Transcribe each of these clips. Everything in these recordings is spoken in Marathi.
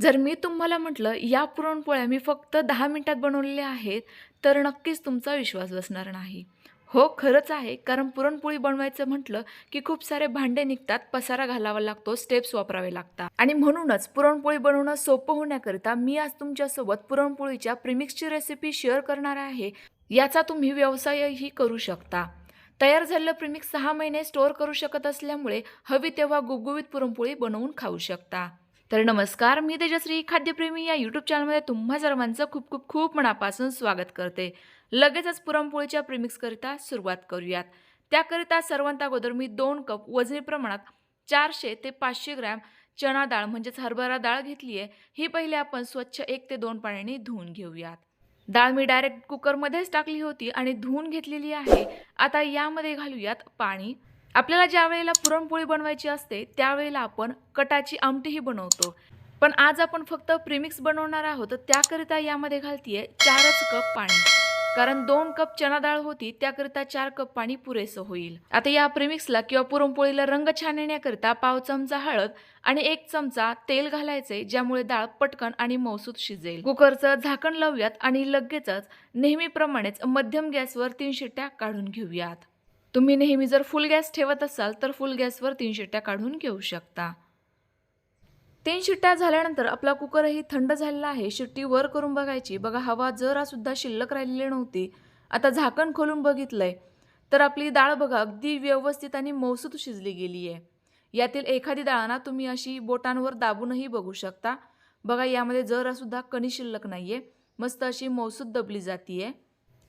जर मी तुम्हाला म्हटलं या पुरणपोळ्या मी फक्त दहा मिनिटात बनवलेल्या आहेत तर नक्कीच तुमचा विश्वास बसणार नाही. हो खरंच आहे. कारण पुरणपोळी बनवायचं म्हटलं की खूप सारे भांडे निघतात पसारा घालावा लागतो स्टेप्स वापरावे लागतात. आणि म्हणूनच पुरणपोळी बनवणं सोपं होण्याकरिता मी आज तुमच्यासोबत पुरणपोळीच्या प्रिमिक्सची रेसिपी शेअर करणार आहे. याचा तुम्ही व्यवसायही करू शकता. तयार झालेलं प्रिमिक्स सहा महिने स्टोअर करू शकत असल्यामुळे हवी तेव्हा गुगुवीत पुरणपोळी बनवून खाऊ शकता. तर नमस्कार मी तेजश्री खाद्यप्रेमी या यूट्यूब चॅनलमध्ये तुम्हा सर्वांचं खूप खूप खूप मनापासून स्वागत करते. लगेचच पुरणपोळीच्या प्रिमिक्सकरिता सुरुवात करूयात. त्याकरिता सर्वांत अगोदर मी दोन कप वजनी प्रमाणात चारशे ते पाचशे ग्रॅम चणा डाळ म्हणजेच हरभरा डाळ घेतली आहे ही पहिले आपण स्वच्छ एक ते दोन पाण्याने धुवून घेऊयात. डाळ मी डायरेक्ट कुकरमध्येच टाकली होती आणि धुवून घेतलेली आहे. आता यामध्ये घालूयात पाणी. आपल्याला ज्या वेळेला पुरणपोळी बनवायची असते त्यावेळेला आपण कटाची आमटीही बनवतो. पण आज आपण फक्त प्रिमिक्स बनवणार आहोत तर त्याकरिता यामध्ये घालतीये चारच कप पाणी. कारण दोन कप चना डाळ होती त्याकरिता चार कप पाणी पुरेसं होईल. आता या प्रिमिक्सला किंवा पुरणपोळीला रंग छान येण्याकरिता पाव चमचा हळद आणि एक चमचा तेल घालायचे ज्यामुळे डाळ पटकन आणि मौसूद शिजेल. कुकरचं झाकण लावूयात आणि लगेचच नेहमीप्रमाणेच मध्यम गॅसवर तीन शिट्ट्या काढून घेऊयात. तुम्ही नेहमी जर फुल गॅस ठेवत असाल तर फुल गॅसवर तीन शिट्ट्या काढून घेऊ शकता. तीन शिट्ट्या झाल्यानंतर आपला कुकरही थंड झालेला आहे. शिट्टी वर करून बघायची. बघा हवा जरासुद्धा शिल्लक राहिलेली नव्हती. आता झाकण खोलून बघितलंय. तर आपली डाळ बघा अगदी व्यवस्थित आणि मौसूत शिजली गेली आहे यातील एखादी डाळांना तुम्ही अशी बोटांवर दाबूनही बघू शकता. बघा यामध्ये जरासुद्धा कणी शिल्लक नाही आहे मस्त अशी मौसूद दबली जातीये.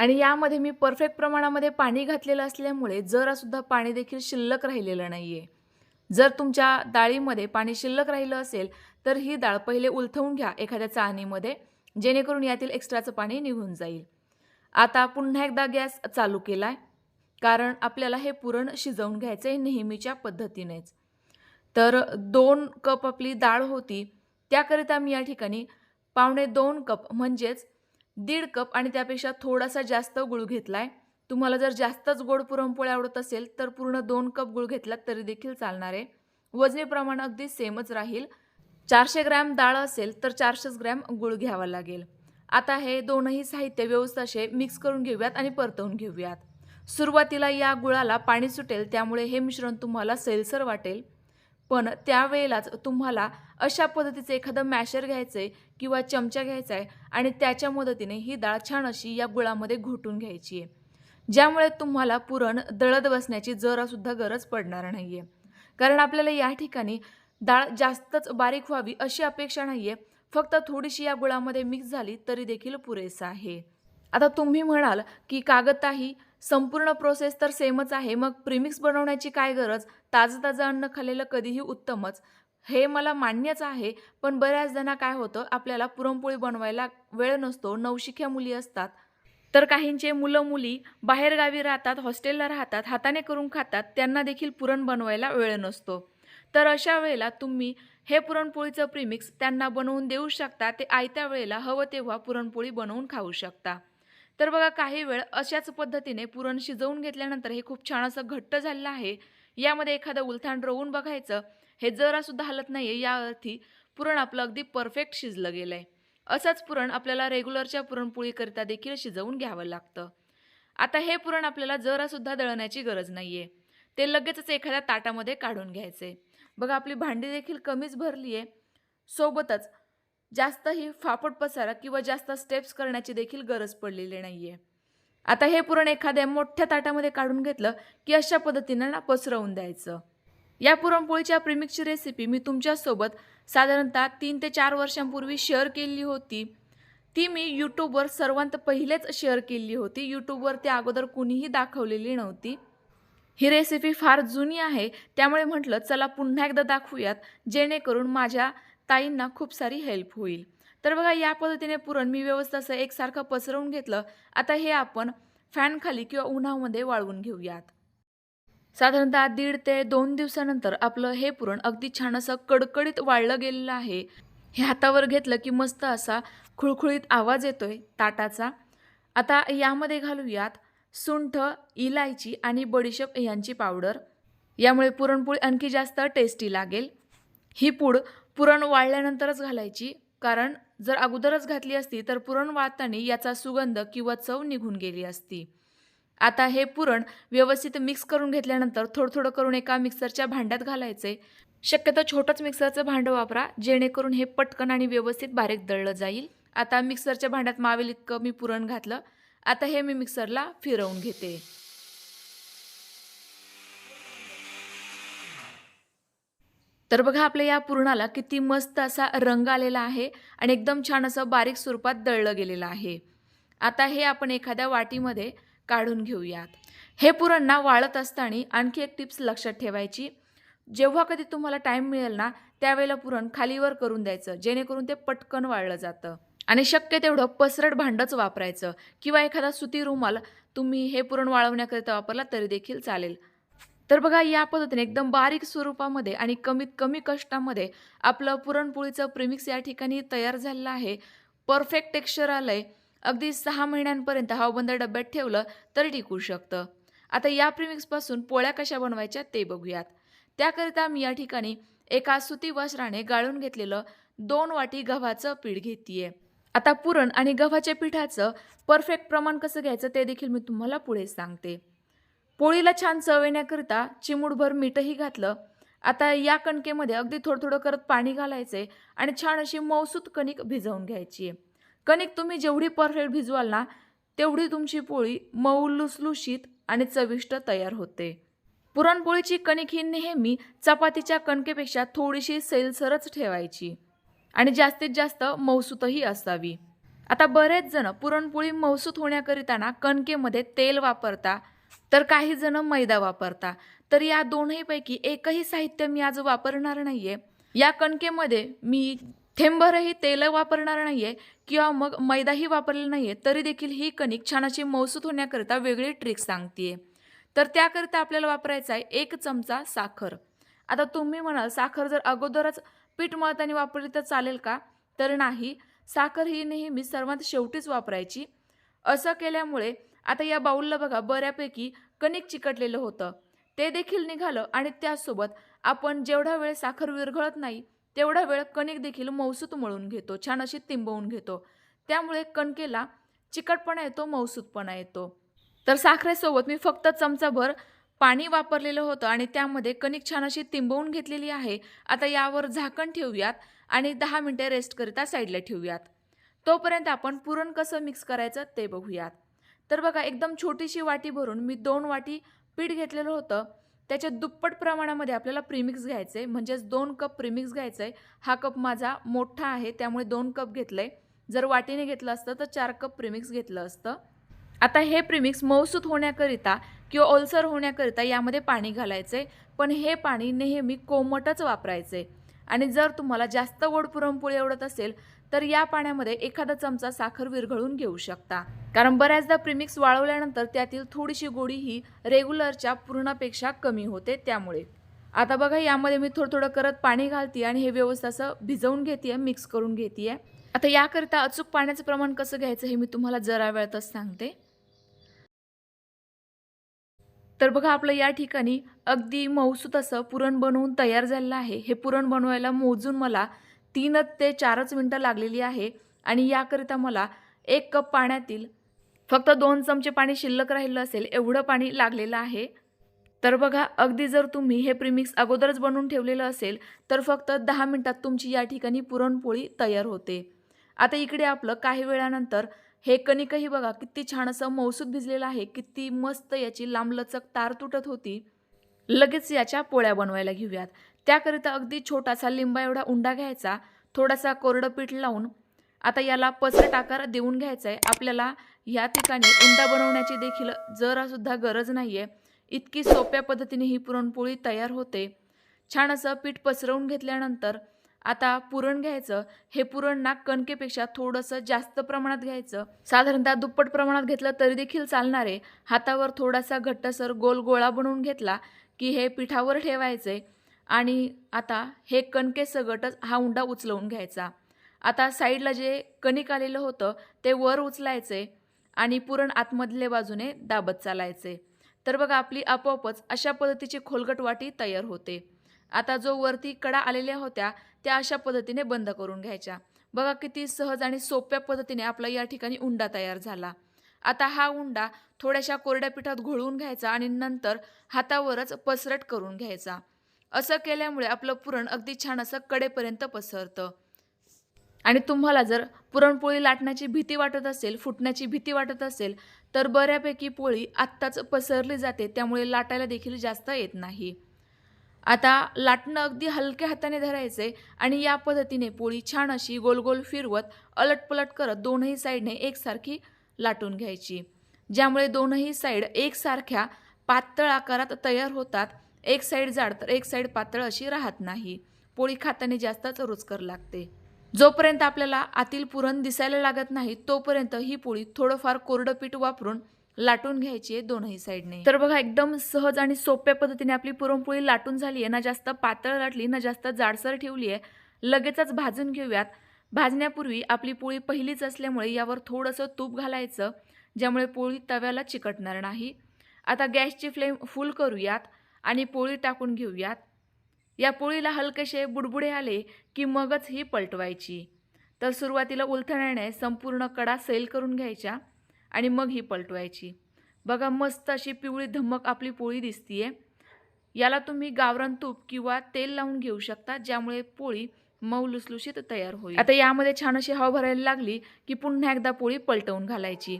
आणि यामध्ये मी परफेक्ट प्रमाणामध्ये पाणी घातलेलं असल्यामुळे जरासुद्धा पाणी देखील शिल्लक राहिलेलं नाही आहे जर तुमच्या डाळीमध्ये पाणी शिल्लक राहिलं असेल तर ही डाळ पहिले उलथवून घ्या एखाद्या चाळणीमध्ये जेणेकरून यातील एक्स्ट्राचं पाणी निघून जाईल. आता पुन्हा एकदा गॅस चालू केला आहे कारण आपल्याला हे पुरण शिजवून घ्यायचं आहे नेहमीच्या पद्धतीनेच. तर दोन कप आपली डाळ होती त्याकरिता मी या ठिकाणी पावणे दोन कप म्हणजेच दीड कप आणि त्यापेक्षा थोडासा जास्त गुळ घेतलाय. तुम्हाला जर जास्तच गोड पुरणपोळी आवडत असेल तर पूर्ण दोन कप गुळ घेतलात तरी देखील चालणार आहे. वजनी प्रमाण अगदी सेमच राहील. चारशे ग्रॅम डाळ असेल तर चारशेच ग्रॅम गुळ घ्यावा लागेल. आता हे दोनही साहित्य व्यवस्थित असे मिक्स करून घेऊयात आणि परतवून घेऊयात. सुरुवातीला या गुळाला पाणी सुटेल त्यामुळे हे मिश्रण तुम्हाला सैलसर वाटेल. पण त्यावेळेलाच तुम्हाला अशा पद्धतीचं एखादं मॅशर घ्यायचं आहे किंवा चमचा घ्यायचा आहे आणि त्याच्या मदतीने ही डाळ छान अशी या गुळामध्ये घोटून घ्यायची आहे. ज्यामुळे तुम्हाला पुरण दळत बसण्याची जरासुद्धा गरज पडणार नाही आहे कारण आपल्याला या ठिकाणी डाळ जास्तच बारीक व्हावी अशी अपेक्षा नाही आहे फक्त थोडीशी या गुळामध्ये मिक्स झाली तरी देखील पुरेसा आहे. आता तुम्ही म्हणाल की कागदताही संपूर्ण प्रोसेस तर सेमच आहे. मग प्रिमिक्स बनवण्याची काय गरज? ताजं ताजं अन्न खाल्लेलं कधीही उत्तमच. हे मला मान्यच आहे पण बऱ्याच जणा काय होतं आपल्याला पुरणपोळी बनवायला वेळ नसतो नवशिख्या मुली असतात. तर काहींचे मुलं मुली बाहेरगावी राहतात हॉस्टेलला राहतात हाताने करून खातात त्यांना देखील पुरण बनवायला वेळ नसतो. तर अशा वेळेला तुम्ही हे पुरणपोळीचं प्रिमिक्स त्यांना बनवून देऊ शकता ते आयत्या वेळेला हवं तेव्हा पुरणपोळी बनवून खाऊ शकता. तर बघा काही वेळ अशाच पद्धतीने पुरण शिजवून घेतल्यानंतर हे खूप छान असं घट्ट झालेलं आहे. यामध्ये एखादं उलथाण रोवून बघायचं हे जरासुद्धा हलत नाही आहे या अर्थी पुरण आपलं अगदी परफेक्ट शिजलं गेलं आहे असंच पुरण आपल्याला रेग्युलरच्या पुरणपोळीकरिता देखील शिजवून घ्यावं लागतं. आता हे पुरण आपल्याला जरासुद्धा दळण्याची गरज नाही आहे ते लगेचच एखाद्या ताटामध्ये काढून घ्यायचे. बघा आपली भांडी देखील कमीच भरली आहे सोबतच जास्तही फाफट पसारा किंवा जास्त स्टेप्स करण्याची देखील गरज पडलेली नाही आहे आता हे पुरण एखाद्या मोठ्या ताटामध्ये काढून घेतलं की अशा पद्धतीनं ना पसरवून द्यायचं. या पुरणपोळीच्या प्रिमिक्सची रेसिपी मी तुमच्यासोबत साधारणतः तीन ते चार वर्षांपूर्वी शेअर केली होती. ती मी यूट्यूबवर सर्वांत पहिलेच शेअर केली होती. यूट्यूबवर त्या अगोदर कुणीही दाखवलेली नव्हती. ही रेसिपी फार जुनी आहे. त्यामुळे म्हटलं चला पुन्हा एकदा दाखवूयात. जेणेकरून माझ्या ताईंना खूप सारी हेल्प होईल. तर बघा या पद्धतीने पुरण मी व्यवस्थित असं एकसारखं पसरवून घेतलं आता हे आपण फॅनखाली किंवा उन्हामध्ये वाळवून घेऊयात. साधारणतः दीड ते दोन दिवसानंतर आपलं हे पुरण अगदी छान असं कडकडीत वाळलं गेलेलं आहे. हे हातावर घेतलं की मस्त असा खुळखुळीत आवाज येतोय ताटाचा. आता यामध्ये घालूयात सुंठ इलायची आणि बडीशेप यांची पावडर. यामुळे पुरणपोळी आणखी जास्त टेस्टी लागेल. ही पूड पुरण वाळल्यानंतरच घालायची. कारण जर अगोदरच घातली असती तर पुरण वाळताना याचा सुगंध किंवा चव निघून गेली असती. आता हे पुरण व्यवस्थित मिक्स करून घेतल्यानंतर थोडं थोडं करून एका मिक्सरच्या भांड्यात घालायचे. शक्यतो छोटंच मिक्सरचं भांडं वापरा जेणेकरून हे पटकन आणि व्यवस्थित बारीक दळलं जाईल. आता मिक्सरच्या भांड्यात मावेल इतकं मी पुरण घातलं. आता हे मी मिक्सरला फिरवून घेते. तर बघा आपल्या या पुरणाला किती मस्त असा रंग आलेला आहे आणि एकदम छान असं बारीक स्वरूपात दळलं गेलेलं आहे. आता हे आपण एखाद्या वाटीमध्ये काढून घेऊयात. हे पुरण ना वाळत असताना आणखी एक टिप्स लक्षात ठेवायची. जेव्हा कधी तुम्हाला टाईम मिळेल ना त्यावेळेला पुरण खालीवर करून द्यायचं जेणेकरून ते पटकन वाळलं जातं. आणि शक्य तेवढं पसरट भांडंच वापरायचं किंवा एखादा सुती रुमाल तुम्ही हे पुरण वाळवण्याकरिता वापरला तरी देखील चालेल. तर बघा या पद्धतीने एकदम बारीक स्वरूपामध्ये आणि कमीत कमी कष्टामध्ये आपलं पुरणपोळीचं प्रिमिक्स या ठिकाणी तयार झालेलं आहे. परफेक्ट टेक्स्चर आलं आहे अगदी सहा महिन्यांपर्यंत हवाबंद डब्यात ठेवलं तरी टिकू शकतं. आता या प्रिमिक्सपासून पोळ्या कशा बनवायच्या ते बघूयात. त्याकरिता मी या ठिकाणी एका सुती वस्त्राने गाळून घेतलेलं दोन वाटी गव्हाचं पीठ घेतीये. आता पुरण आणि गव्हाच्या पिठाचं परफेक्ट प्रमाण कसं घ्यायचं ते देखील मी तुम्हाला पुढे सांगते. पोळीला छान चव येण्याकरिता चिमूटभर मीठही घातलं. आता या कणकेमध्ये अगदी थोडं थोडं करत पाणी घालायचे आणि छान अशी मौसूत कणिक भिजवून घ्यायची आहे. कणिक तुम्ही जेवढी परफेक्ट भिजवाल ना तेवढी तुमची पोळी मऊ लुसलुशीत आणि चविष्ट तयार होते. पुरणपोळीची कणिक ही नेहमी चपातीच्या कणकेपेक्षा थोडीशी सैलसरच ठेवायची आणि जास्तीत जास्त मौसूतही असावी. आता बरेच जण पुरणपोळी मौसूत होण्याकरिता ना कणकेमध्ये तेल वापरता तर काही जण मैदा वापरता. तर या दोन्हीपैकी एकही साहित्य मी आज वापरणार नाही आहे या कणकेमध्ये मी थेंबरही तेल वापरणार नाही आहे किंवा मग मैदाही वापरला नाही आहे तरी देखील ही कणिक छान अशी मौसूत होण्याकरिता वेगळी ट्रिक सांगते तर त्याकरिता आपल्याला वापरायचा आहे एक चमचा साखर. आता तुम्ही म्हणाल साखर जर अगोदरच पीठ मळताना वापरली तर चालेल का? तर नाही. साखर ही नेहमी सर्वात शेवटीच वापरायची. असं केल्यामुळे आता या बाऊलला बघा बऱ्यापैकी कणिक चिकटलेलं होतं. ते देखील निघालं आणि त्यासोबत आपण जेवढा वेळ साखर विरघळत नाही तेवढा वेळ कणिक देखील मौसूत मळून घेतो छान अशी तिंबवून घेतो. त्यामुळे कणकेला चिकटपणा येतो मौसूतपणा येतो. तर साखरेसोबत मी फक्त चमचाभर पाणी वापरलेलं होतं आणि त्यामध्ये कणिक छान अशी तिंबवून घेतलेली आहे. आता यावर झाकण ठेवूयात आणि दहा मिनटे रेस्ट करिता साईडला ठेवूयात. तोपर्यंत आपण पुरण कसं मिक्स करायचं ते बघूयात. तर बघा एकदम छोटीशी वाटी भरून मी दोन वाटी पीठ घेतलेलं होतं. त्याच्या दुप्पट प्रमाणामध्ये आपल्याला प्रीमिक्स घ्यायचं आहे म्हणजेच दोन कप प्रीमिक्स घ्यायचं आहे हा कप माझा मोठा आहे त्यामुळे दोन कप घेतलं आहे जर वाटीने घेतलं असतं तर चार कप प्रीमिक्स घेतलं असतं. आता हे प्रीमिक्स मौसूत होण्याकरिता किंवा ओलसर होण्याकरिता यामध्ये पाणी घालायचं आहे पण हे पाणी नेहमी कोमटच वापरायचं आहे आणि जर तुम्हाला जास्त गोड पुरणपोळी आवडत असेल तर या पाण्यामध्ये एखादा चमचा साखर विरघळून घेऊ शकता. कारण बऱ्याचदा प्रीमिक्स वाळवल्यानंतर त्यातील थोडीशी गोडी ही रेग्युलरच्या पूर्णापेक्षा कमी होते त्यामुळे. आता बघा यामध्ये मी थोडं थोडं करत पाणी घालते आणि हे व्यवस्थित असं भिजवून घेते मिक्स करून घेते आता याकरिता अचूक पाण्याचं प्रमाण कसं घ्यायचं हे मी तुम्हाला जरा वेळातच सांगते. तर बघा आपलं या ठिकाणी अगदी मऊसूत असं पुरण बनवून तयार झालेलं आहे. हे पुरण बनवायला मोजून मला तीन ते चारच मिनटं लागलेली आहे आणि याकरिता मला एक कप पाण्यातील फक्त दोन चमचे पाणी शिल्लक राहिलं असेल एवढं पाणी लागलेलं आहे. तर बघा अगदी जर तुम्ही हे प्रीमिक्स अगोदरच बनवून ठेवलेलं असेल तर फक्त दहा मिनटात तुमची या ठिकाणी पुरणपोळी तयार होते. आता इकडे आपलं काही वेळानंतर हे कणिकही बघा किती छान असं मौसूद भिजलेलं आहे किती मस्त याची लांबलचक तार तुटत होती. लगेच याच्या पोळ्या बनवायला घेऊयात. त्याकरिता अगदी छोटासा लिंबा एवढा उंडा घ्यायचा थोडासा कोरडं पीठ लावून आता याला पसरट आकार देऊन घ्यायचा आहे आपल्याला या ठिकाणी उंडा बनवण्याची देखील जरासुद्धा गरज नाही आहे इतकी सोप्या पद्धतीने ही पुरणपोळी तयार होते. छान असं पीठ पसरवून घेतल्यानंतर आता पुरण घ्यायचं हे पुरण ना कणकेपेक्षा थोडंसं जास्त प्रमाणात घ्यायचं. साधारणतः दुप्पट प्रमाणात घेतलं तरी देखील चालणार. आहे हातावर थोडासा घट्टसर गोल गोळा बनवून घेतला की हे पिठावर ठेवायचे आणि आता हे कणके सगटच हा उंडा उचलवून घ्यायचा. आता साईडला जे कणिक आलेलं होतं ते वर उचलायचे आणि पुरण आतमधले बाजूने दाबत चालायचे. तर बघा आपली आपोआपच अशा पद्धतीची खोलगट वाटी तयार होते. आता जो वरती कडा आलेल्या होत्या त्या अशा पद्धतीने बंद करून घ्यायच्या. बघा किती सहज आणि सोप्या पद्धतीने आपला या ठिकाणी उंडा तयार झाला. आता हा उंडा थोड्याशा कोरड्या पिठात घोळवून घ्यायचा आणि नंतर हातावरच पसरट करून घ्यायचा. असं केल्यामुळे आपलं पुरण अगदी छान असं कडेपर्यंत पसरतं. आणि तुम्हाला जर पुरणपोळी लाटण्याची भीती वाटत असेल फुटण्याची भीती वाटत असेल तर बऱ्यापैकी पोळी आत्ताच पसरली जाते त्यामुळे लाटायला देखील जास्त येत नाही. आता लाटणं अगदी हलक्या हाताने धरायचे आणि या पद्धतीने पोळी छान अशी गोल गोल फिरवत अलटपलट करत दोनही साईडने एकसारखी लाटून घ्यायची. ज्यामुळे दोनही साईड एकसारख्या पातळ आकारात तयार होतात. एक साईड जाड तर एक साईड पातळ अशी राहत नाही. पोळी खाताने जास्तच रुचकर लागते. जोपर्यंत आपल्याला आतील पुरण दिसायला लागत नाही तोपर्यंत ही पोळी थोडंफार कोरडं पीठ वापरून लाटून घ्यायची आहे दोनही साईडने. तर बघा एकदम सहज आणि सोप्या पद्धतीने आपली पुरणपोळी लाटून झाली आहे. ना जास्त पातळ लाटली ना जास्त जाडसर ठेवली आहे. लगेचच भाजून घेऊयात. भाजण्यापूर्वी आपली पोळी पहिलीच असल्यामुळे यावर थोडंसं तूप घालायचं ज्यामुळे पोळी तव्याला चिकटणार नाही. आता गॅसची फ्लेम फुल करूयात आणि पोळी टाकून घेऊयात. या पोळीला हलकेसे बुडबुडे आले की मगच ही पलटवायची. तर सुरुवातीला उलथण्याने संपूर्ण कडा सैल करून घ्यायच्या. आणि मग ही पलटवायची. बघा मस्त अशी पिवळी धमक आपली पोळी दिसतीये. याला तुम्ही गावरान तूप किंवा तेल लावून घेऊ शकता ज्यामुळे पोळी मऊ लुसलुशीत तयार होईल. आता यामध्ये छान अशी हवा भरायला लागली की पुन्हा एकदा पोळी पलटवून घालायची.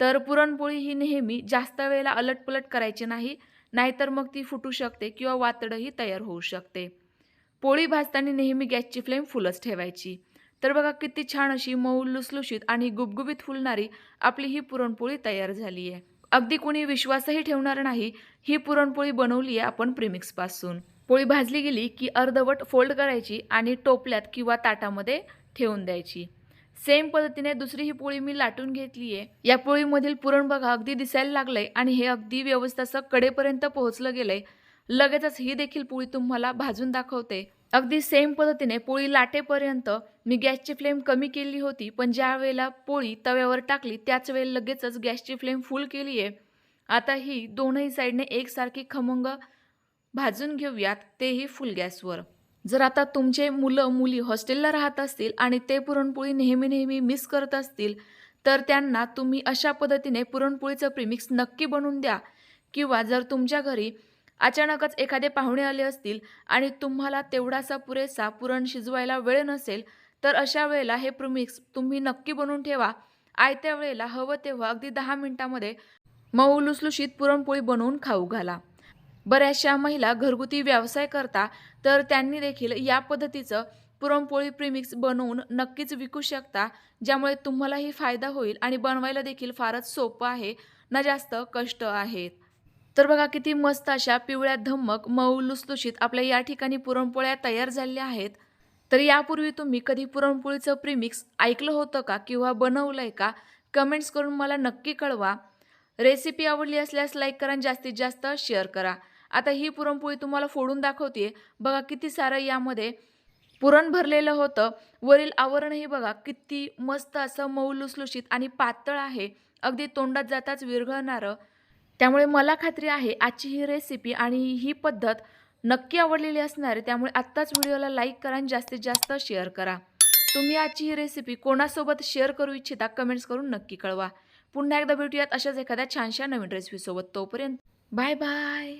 तर पुरणपोळी ही नेहमी जास्त वेळेला अलटपलट करायची नाही नाहीतर मग ती फुटू शकते किंवा वातडंही तयार होऊ शकते. पोळी भाजताना नेहमी गॅसची फ्लेम फुलच ठेवायची. तर बघा किती छान अशी मऊ लुसलुशीत आणि गुबगुबीत फुलणारी आपली ही पुरणपोळी तयार झाली आहे. अगदी कोणी विश्वासही ठेवणार नाही ही पुरणपोळी बनवली आहे आपण प्रेमिक्सपासून. पोळी भाजली गेली की अर्धवट फोल्ड करायची आणि टोपल्यात किंवा ताटामध्ये ठेवून द्यायची. सेम पद्धतीने दुसरी ही पोळी मी लाटून घेतली आहे. या पोळीमधील पुरण बघा अगदी दिसायला लागलंय आणि हे अगदी व्यवस्थित असं कडेपर्यंत पोहोचलं गेलंय. लगेचच ही देखील पोळी तुम्हाला भाजून दाखवते. अगदी सेम पद्धतीने पोळी लाटेपर्यंत मी गॅसची फ्लेम कमी केली होती पण ज्या वेळेला पोळी तव्यावर टाकली त्याच वेळेला लगेचच गॅसची फ्लेम फुल केली आहे आता ही दोनही साईडने एकसारखी खमंग भाजून घेऊयात तेही फुल गॅसवर. जर आता तुमचे मुलं मुली हॉस्टेलला राहत असतील आणि ते पुरणपोळी नेहमी नेहमी मिस करत असतील तर त्यांना तुम्ही अशा पद्धतीने पुरणपोळीचं प्रीमिक्स नक्की बनवून द्या. किंवा जर तुमच्या घरी अचानकच एखादे पाहुणे आले असतील आणि तुम्हाला तेवढासा पुरेसा पुरण शिजवायला वेळ नसेल तर अशा वेळेला हे प्रीमिक्स तुम्ही नक्की बनवून ठेवा. आयत्या वेळेला हवं तेव्हा अगदी दहा मिनिटामध्ये मऊ लुसलुशीत पुरणपोळी बनवून खाऊ घाला. बऱ्याचशा महिला घरगुती व्यवसाय करता तर त्यांनी देखील या पद्धतीचं पुरणपोळी प्रीमिक्स बनवून नक्कीच विकू शकता ज्यामुळे तुम्हालाही फायदा होईल आणि बनवायला देखील फारच सोपं आहे ना जास्त कष्ट आहेत. तर बघा किती मस्त अशा पिवळ्या धम्मक मऊ लुसलुशीत आपल्या या ठिकाणी पुरणपोळ्या तयार झाल्या आहेत. तर यापूर्वी तुम्ही कधी पुरणपोळीचं प्रीमिक्स ऐकलं होतं का किंवा बनवलं आहे का? कमेंट्स करून मला नक्की कळवा. रेसिपी आवडली असल्यास लाईक करा आणि जास्तीत जास्त शेअर करा. आता ही पुरणपोळी तुम्हाला फोडून दाखवते बघा किती सारं यामध्ये पुरण भरलेलं होतं. वरील आवरणही बघा किती मस्त असं मऊ लुसलुशीत आणि पातळ आहे. अगदी तोंडात जाताच विरघळणारं. त्यामुळे मला खात्री आहे आजची ही रेसिपी आणि ही पद्धत नक्की आवडलेली असणार आहे त्यामुळे आत्ताच व्हिडिओला लाईक करा आणि जास्तीत जास्त शेअर करा. तुम्ही आजची ही रेसिपी कोणासोबत शेअर करू इच्छिता कमेंट्स करून नक्की कळवा. पुन्हा एकदा भेटूयात अशाच एखाद्या छानशा नवीन रेसिपीसोबत तोपर्यंत बाय बाय